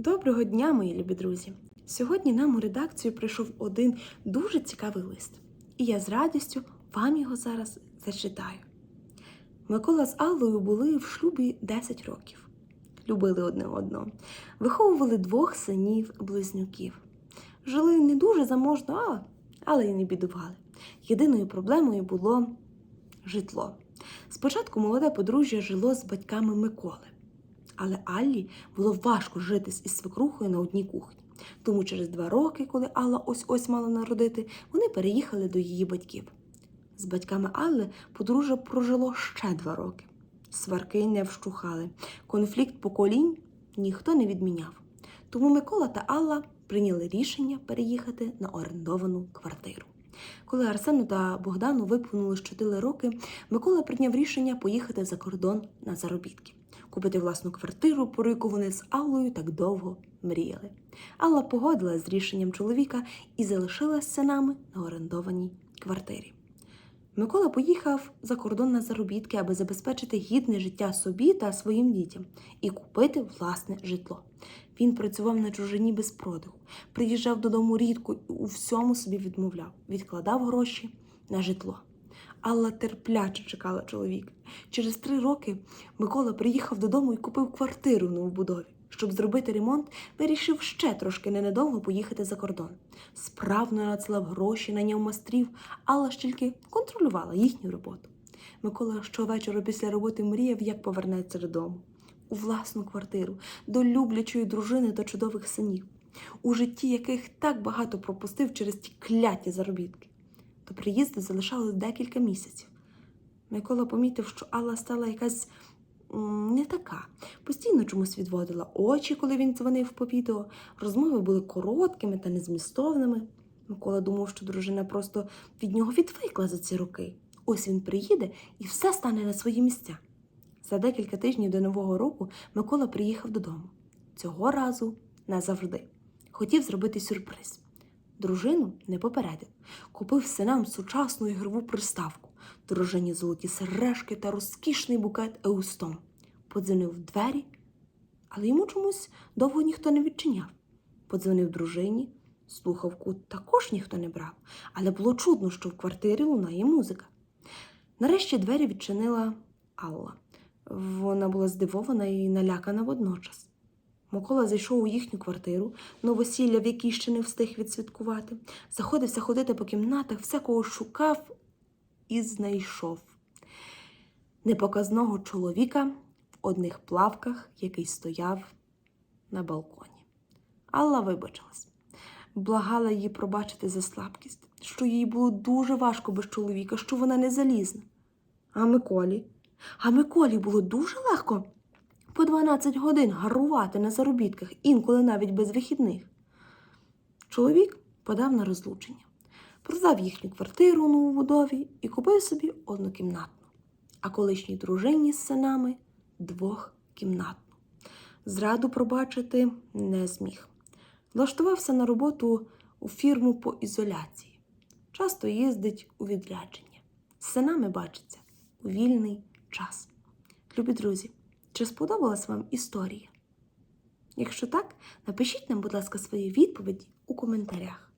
Доброго дня, мої любі друзі! Сьогодні нам у редакцію прийшов один дуже цікавий лист, і я з радістю вам його зараз зачитаю. Микола з Аллою були в шлюбі 10 років, любили одне одного, виховували двох синів близнюків. Жили не дуже заможно, але й не бідували. Єдиною проблемою було житло. Спочатку молоде подружжя жило з батьками Миколи. Але Аллі було важко жити із свекрухою на одній кухні. Тому через два роки, коли Алла ось ось мала народити, вони переїхали до її батьків. З батьками Алли подружжя прожило ще два роки. Сварки не вщухали, конфлікт поколінь ніхто не відміняв. Тому Микола та Алла прийняли рішення переїхати на орендовану квартиру. Коли Арсену та Богдану виповнилось 4 роки, Микола прийняв рішення поїхати за кордон на заробітки купити власну квартиру, про яку вони з Аллою так довго мріяли. Алла погодилась з рішенням чоловіка і залишилась з синами на орендованій квартирі. Микола поїхав за кордон на заробітки, аби забезпечити гідне життя собі та своїм дітям і купити власне житло. Він працював на чужині без продиху, приїжджав додому рідко і у всьому собі відмовляв, відкладав гроші на житло. Алла терпляче чекала чоловіка. Через три роки Микола приїхав додому і купив квартиру в новобудові. Щоб зробити ремонт, вирішив ще трошки ненадовго поїхати за кордон. Справно надсилав гроші, наняв майстрів, Алла ж тільки контролювала їхню роботу. Микола щовечора після роботи мріяв, як повернеться додому. У власну квартиру, до люблячої дружини та чудових синів, у житті яких так багато пропустив через ті кляті заробітки. До приїзду залишалось декілька місяців. Микола помітив, що Алла стала якась не така. Постійно чомусь відводила очі, коли він дзвонив по відео. Розмови були короткими та незмістовними. Микола думав, що дружина просто від нього відвикла за ці роки. Ось він приїде і все стане на свої місця. За декілька тижнів до Нового року Микола приїхав додому. Цього разу назавжди. Хотів зробити сюрприз. Дружину не попередив. Купив синам сучасну ігрову приставку, дружині золоті сережки та розкішний букет еустом. Подзвонив в двері, але йому чомусь довго ніхто не відчиняв. Подзвонив дружині, слухавку також ніхто не брав, але було чудно, що в квартирі лунає музика. Нарешті двері відчинила Алла. Вона була здивована і налякана водночас. Микола зайшов у їхню квартиру, новосілля, в якій ще не встиг відсвяткувати, заходився ходити по кімнатах, всякого шукав і знайшов непоказного чоловіка в одних плавках, який стояв на балконі. Алла вибачилась, благала її пробачити за слабкість, що їй було дуже важко без чоловіка, що вона не залізна. А Миколі? А Миколі було дуже легко по 12 годин гарувати на заробітках, інколи навіть без вихідних. Чоловік подав на розлучення, продав їхню квартиру у новобудові і купив собі однокімнатну, а колишній дружині з синами двохкімнатну. Зраду пробачити не зміг. Влаштувався на роботу у фірму по ізоляції. Часто їздить у відрядження. З синами бачиться у вільний час. Любі друзі, чи сподобалась вам історія? Якщо так, напишіть нам, будь ласка, свої відповіді у коментарях.